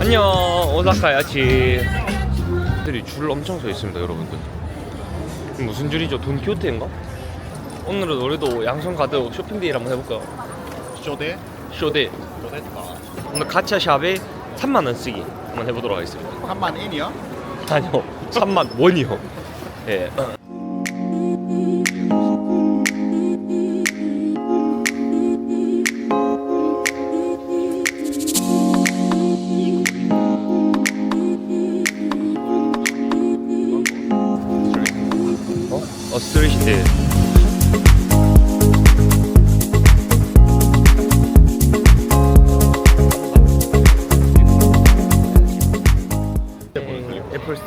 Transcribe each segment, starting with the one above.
안녕 오사카 야치 들이 줄 엄청 서 있습니다 여러분들 무슨 줄이죠 돈키호테인가? 오늘은 우리도 양손 가득 쇼핑데이를 한번 해볼까요? 쇼데? 쇼데 쇼데스까? 오늘 가차 샵에 3만원 쓰기 한번 해보도록 하겠습니다 3만 1이요? 아니요 3만 원이요 예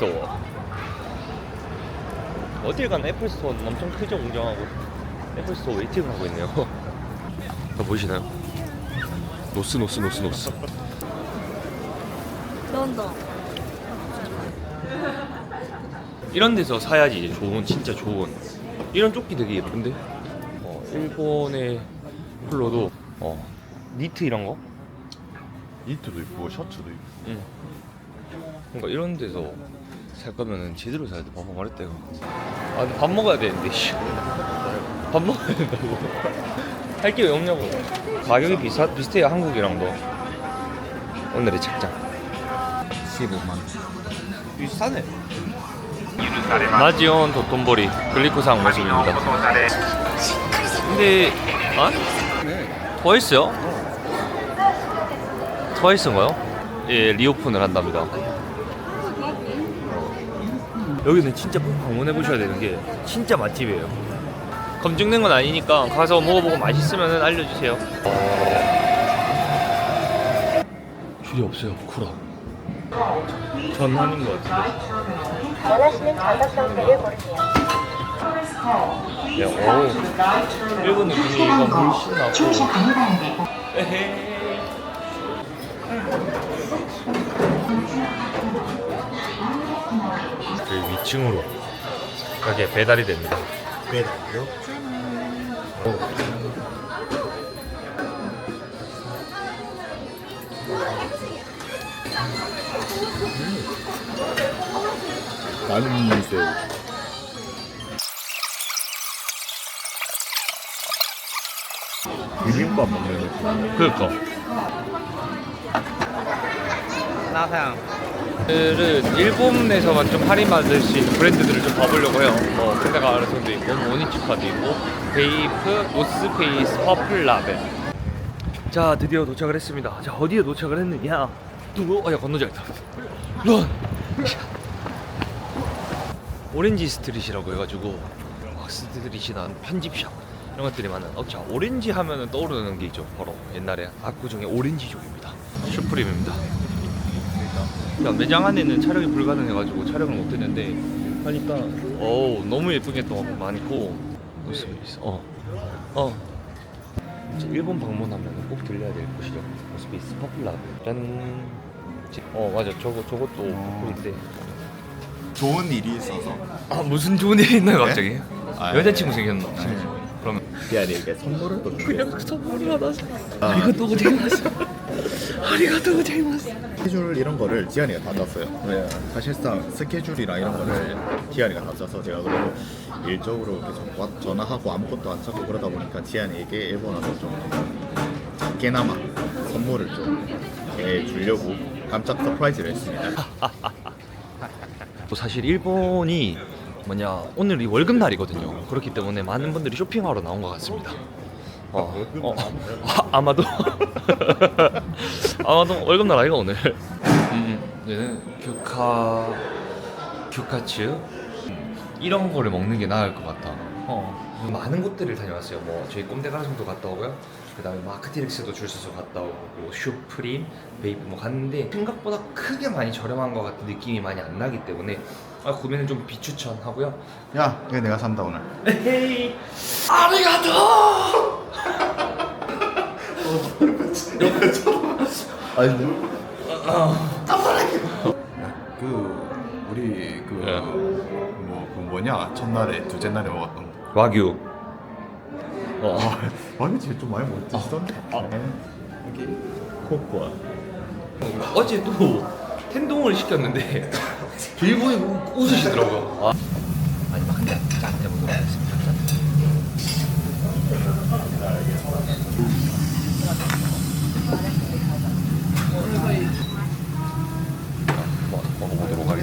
스토어 어딜 가나 애플 스토어는 엄청 크죠 웅장하고. 애플 스토어 웨이팅을 하고 있네요. 다 보이시나요? 노스 노스 노스 노스. 런던. 이런 데서 사야지. 이제 좋은 진짜 좋은. 이런 조끼 되게 예쁜데? 어, 일본의 폴로도 어, 니트 이런 거? 니트도 있고 셔츠도 있고. 응. 그러니까 이런 데서 살 거면은 제대로 사야 돼. 봐봐 말했다 이거. 아 근데 밥 먹어야 되는데 씨. 밥 먹어야 된다고. 할 게 왜 없냐고. 가격이 비슷 비슷해요 한국이랑도. 오늘의 책장. 15만 비싸네. 마지온 도톤보리 글리코상 모습입니다. 근데 아? 트와이스요? 트와이스인가요? 예, 리오픈을 한답니다. 여기는 진짜 꼭 방문해 보셔야 되는 게 진짜 맛집이에요. 검증된 건 아니니까 가서 먹어보고 맛있으면 알려주세요. 줄이 없어요, 쿠라. 전함인 것 같은데. 원하시는 좌석 형태를 고르세요. 야, 오. 일본 느낌이 이건 훨씬 나고. 에헤이. 그 위층으로 가게 배달이 됩니다. 배달요? 나는새 비빔밥 먹는 느낌 그니까. 나상 오늘은 일본에서만 좀 할인 받을 수 있는 브랜드들을 좀 봐보려고 해요. 뭐, 펜다가 아르손도 있고, 뭐 모니치카도 있고, 베이프, 노스페이스, 퍼플 라벨. 자, 드디어 도착을 했습니다. 자, 어디에 도착을 했느냐? 누구? 어, 야, 건너자겠다. 런! 오렌지 스트릿이라고 해가지고, 막 스트릿이나 편집샵, 이런 것들이 많은. 어, 자, 오렌지 하면은 떠오르는 게 있죠. 바로 옛날에 압구정의 오렌지족입니다. 슈프림입니다. 그러니까 매장 안에는 촬영이 불가능해가지고 촬영을 못했는데 하니까 어우 너무 예쁜 게또 많고 모습이 있어 어. 어. 이제 일본 방문하면 꼭 들려야 될 곳이죠 모스피스 퍼플라 짠 어, 맞아. 저거, 저것도 포인데. 좋은 일이 있어서 아, 무슨 좋은 일이 있나요, 갑자기? 아, 여자친구 생겼나? 그러면. 디아리에게 선물을 또 준비해 선물을 받았어. 아리가또 고자이마스. 아리가또 고자이마스. 스케줄 이런 거를 지안이가 다 짰어요. 네. 사실상 스케줄이랑 이런 거를 지안이가 다 짜서 제가 그리고 일적으로 계속 와- 전화하고 아무것도 안 찾고 그러다 보니까 지안이에게 일본 와서 좀 작게나마 선물을 좀해 주려고 깜짝 서프라이즈를 했습니다. 또 사실 일본이 뭐냐 오늘이 월급 날이거든요. 그렇기 때문에 많은 분들이 쇼핑하러 나온 것 같습니다. 어, 어, 아, 아마도 아마도 월급 날 아이가 오늘. 음, 얘는 규카 규카츠 음, 이런 거를 먹는 게 나을 것 같다. 어. 많은 곳들을 다녀왔어요. 뭐 저희 꼼데 가라송도 갔다 오고요. 그다음에 마크티렉스도 줄 서서 갔다 오고 뭐 슈프림, 베이프 뭐 갔는데 생각보다 크게 많이 저렴한 것 같은 느낌이 많이 안 나기 때문에 아, 구매는 좀 비추천하고요. 야, 이거 내가 산다 오늘. 헤이 아리가토. 아닌데? 그 우리 그 예. 뭐, 그 뭐냐 첫날에 둘째 날에 먹었던 거. 와규. 어. 아, 아니 진짜 좀 많이 먹 드시던데. 아. 네. 여기 코코아. 어제도 텐동을 시켰는데 일본이 웃으시더라고요. 아. 마지막 한잔 짠 해보도록 하겠습니다. 짠. 한번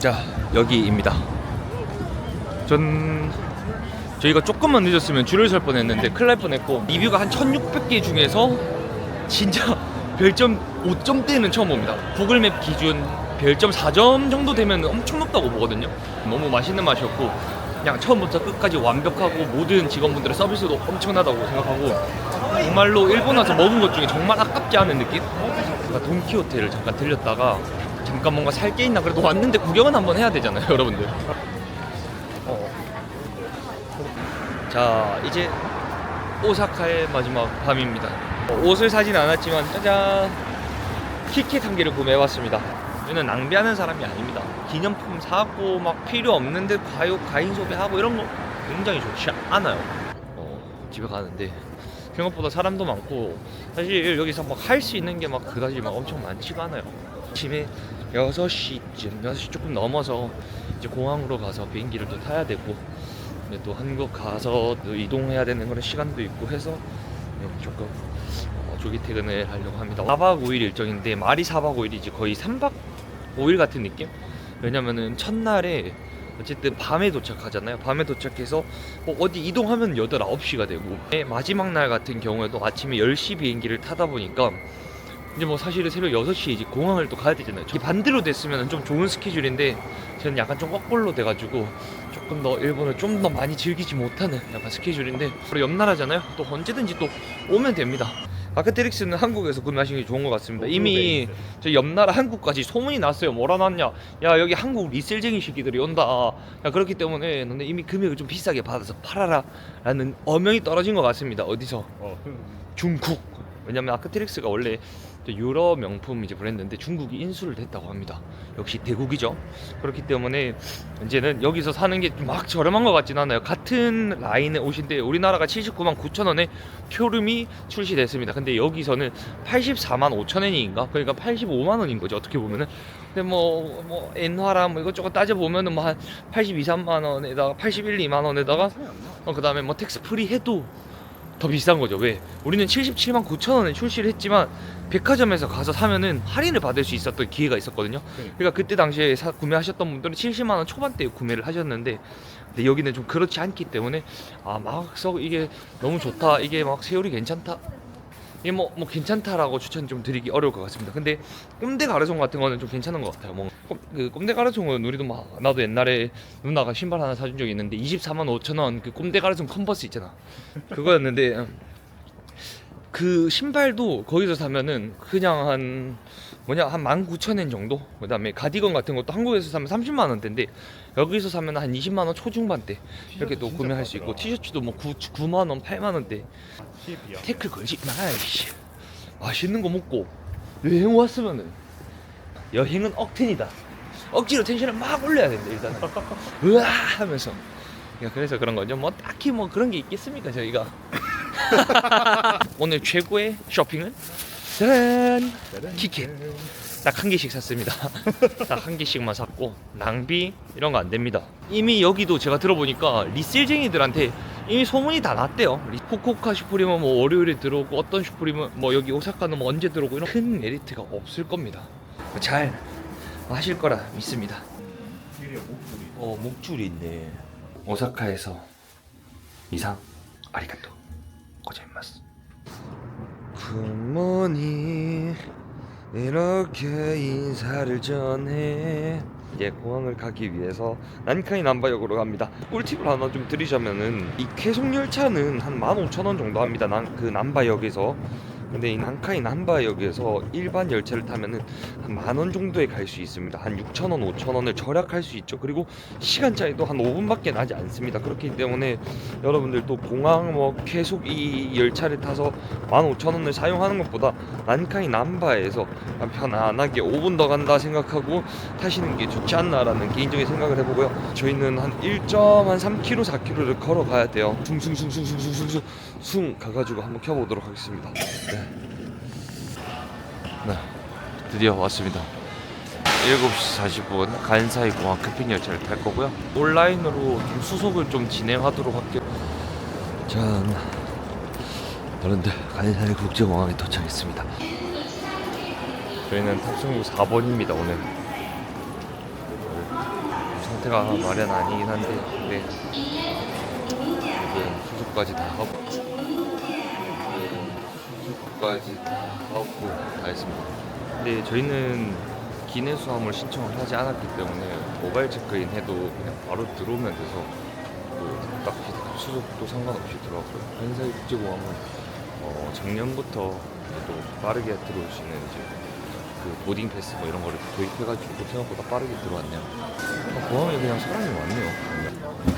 자 여기입니다. 전 저희가 조금만 늦었으면 줄을 설 뻔했는데 큰일 날 뻔했고 리뷰가 한 1600개 중에서 진짜 별점 5점대는 처음 봅니다. 구글맵 기준 별점 4점 정도 되면 엄청 높다고 보거든요. 너무 맛있는 맛이었고 그냥 처음부터 끝까지 완벽하고 모든 직원분들의 서비스도 엄청나다고 생각하고 정말로 일본 와서 먹은 것 중에 정말 아깝지 않은 느낌? 제가 돈키호테를 잠깐 들렸다가 잠깐 뭔가 살 게 있나 그래도 왔는데 구경은 한번 해야 되잖아요 여러분들 어. 자 이제 오사카의 마지막 밤입니다. 어, 옷을 사진 않았지만 짜잔! 키켓 한 개를 구매해봤습니다. 저는 낭비하는 사람이 아닙니다. 기념품 사고 막 필요 없는데 과요 과잉 소비하고 이런 거 굉장히 좋지 않아요. 어, 집에 가는데 생각보다 사람도 많고 사실 여기서 막 할 수 있는 게 막 그다지 막 엄청 많지가 않아요. 아침에 6시쯤 6시 조금 넘어서 이제 공항으로 가서 비행기를 또 타야 되고 근데 또 한국 가서 또 이동해야 되는 그런 시간도 있고 해서 네, 조금 어, 조기 퇴근을 하려고 합니다 4박 5일 일정인데 말이 4박 5일이지 거의 3박 5일 같은 느낌? 왜냐면은 첫날에 어쨌든 밤에 도착하잖아요. 밤에 도착해서 뭐 어디 이동하면 8, 9시가 되고 네, 마지막 날 같은 경우에도 아침에 10시 비행기를 타다 보니까 이제 뭐 사실은 새벽 6시에 이제 공항을 또 가야 되잖아요. 반대로 됐으면 좀 좋은 스케줄인데 저는 약간 좀 거꾸로 돼가지고 조금 더 일본을 좀 더 많이 즐기지 못하는 약간 스케줄인데 바로 옆 나라잖아요. 또 언제든지 또 오면 됩니다. 아크테릭스는 한국에서 구매하시는 게 좋은 것 같습니다. 이미 저 옆나라 한국까지 소문이 났어요. 뭐라 났냐? 야 여기 한국 리셀쟁이 새끼들이 온다. 야 그렇기 때문에 너네 이미 금액을 좀 비싸게 받아서 팔아라 라는 어명이 떨어진 것 같습니다. 어디서? 중국. 왜냐면 아크테릭스가 원래 저 유럽 명품 이제 브랜드인데 중국이 인수를 했다고 합니다. 역시 대국이죠. 그렇기 때문에 이제는 여기서 사는 게 막 저렴한 것 같진 않아요. 같은 라인의 옷인데 우리나라가 79만 9천 원에 큐름이 출시됐습니다. 근데 여기서는 84만 5천 원인가? 그러니까 85만 원인 거죠. 어떻게 보면은. 근데 뭐, 뭐, 엔화라 뭐 이것저것 따져보면은 뭐 한 82, 3만 원에다가 81, 2만 원에다가 어, 그 다음에 뭐 텍스 프리 해도 더 비싼 거죠. 왜? 우리는 77만 9천 원에 출시를 했지만 백화점에서 가서 사면은 할인을 받을 수 있었던 기회가 있었거든요. 그러니까 그때 당시에 사, 구매하셨던 분들은 70만 원 초반대에 구매를 하셨는데 근데 여기는 좀 그렇지 않기 때문에 아 막서 이게 너무 좋다. 이게 막 세율이 괜찮다. 이게 뭐, 뭐 괜찮다라고 추천 좀 드리기 어려울 것 같습니다. 근데 꼼데 가르송 같은 거는 좀 괜찮은 것 같아요. 뭐, 꼼- 그 꼼데 가르송은 우리도 막 나도 옛날에 누나가 신발 하나 사준 적이 있는데 24만 5천 원 그 꼼데 가르송 컨버스 있잖아. 그거였는데 음, 그 신발도 거기서 사면은 그냥 한 뭐냐 한 19,000엔 정도? 그 다음에 가디건 같은 것도 한국에서 사면 30만 원대인데 여기서 사면 한 20만 원 초중반대. 이렇게 또 구매할 수 있고 티셔츠도 뭐 9, 9만 원 8만 원대. 태클 걸지 마이씨. 맛있는 거 먹고 여행 왔으면은 여행은 억텐이다. 억지로 텐션을 막 올려야 된다 일단은. 으아 하면서. 야, 그래서 그런 거죠. 뭐 딱히 뭐 그런 게 있겠습니까 저희가? 오늘 최고의 쇼핑은 짜란. 키켓 딱한 개씩 샀습니다. 딱 한 개씩만 샀고 낭비 이런 거 안 됩니다. 이미 여기도 제가 들어보니까 리셀쟁이들한테 이미 소문이 다 났대요. 리- 후쿠오카 슈프림은 뭐 월요일에 들어오고 어떤 슈프림은 뭐 여기 오사카는 뭐 언제 들어오고 이런 큰 메리트가 없을 겁니다. 잘 하실 거라 믿습니다. 어 목줄이 있네. 오사카에서 이상 아리가또 고자이마스 굿모닝. 이렇게 인사를 전해. 이제 공항을 가기 위해서 난카이 남바역으로 갑니다. 꿀팁을 하나 좀 드리자면은 이 쾌속 열차는 한 15,000원 정도 합니다. 난, 그 남바역에서 근데 이 난카이 남바역에서 일반 열차를 타면은 한 만 원 정도에 갈 수 있습니다. 한 6천 원, 5천 원을 절약할 수 있죠. 그리고 시간 차이도 한 5분밖에 나지 않습니다. 그렇기 때문에 여러분들도 공항 뭐 계속 이 열차를 타서 15,000원을 사용하는 것보다 난카이 남바에서 편안하게 5분 더 간다 생각하고 타시는 게 좋지 않나라는 개인적인 생각을 해보고요. 저희는 한 1.3km, 4km를 걸어가야 돼요. 숭숭숭숭숭숭숭 숭 가가지고 한번 켜보도록 하겠습니다. 네. 네. 드디어 왔습니다. 7시 40분 간사이 공항 급행 열차를 탈 거고요. 온라인으로 좀 수속을 좀 진행하도록 할게요. 전 어른들 간사이 국제공항에 도착했습니다. 저희는 탑승구 4번입니다 오늘. 상태가 마련 아니긴 한데 네. 이제 수속까지 다 하고 수속까지 다 하고 다 했습니다. 근데 저희는 기내 수함을 신청을 하지 않았기 때문에 모바일 체크인 해도 그냥 바로 들어오면 돼서 뭐 딱히 수속도 상관없이 들어왔고요. 한사이 국제공항은 어, 작년부터 또 빠르게 들어올 수 있는 이제 그 보딩 패스 뭐 이런 거를 도입해가지고 생각보다 빠르게 들어왔네요. 아, 공항에 그냥 사람이 많네요.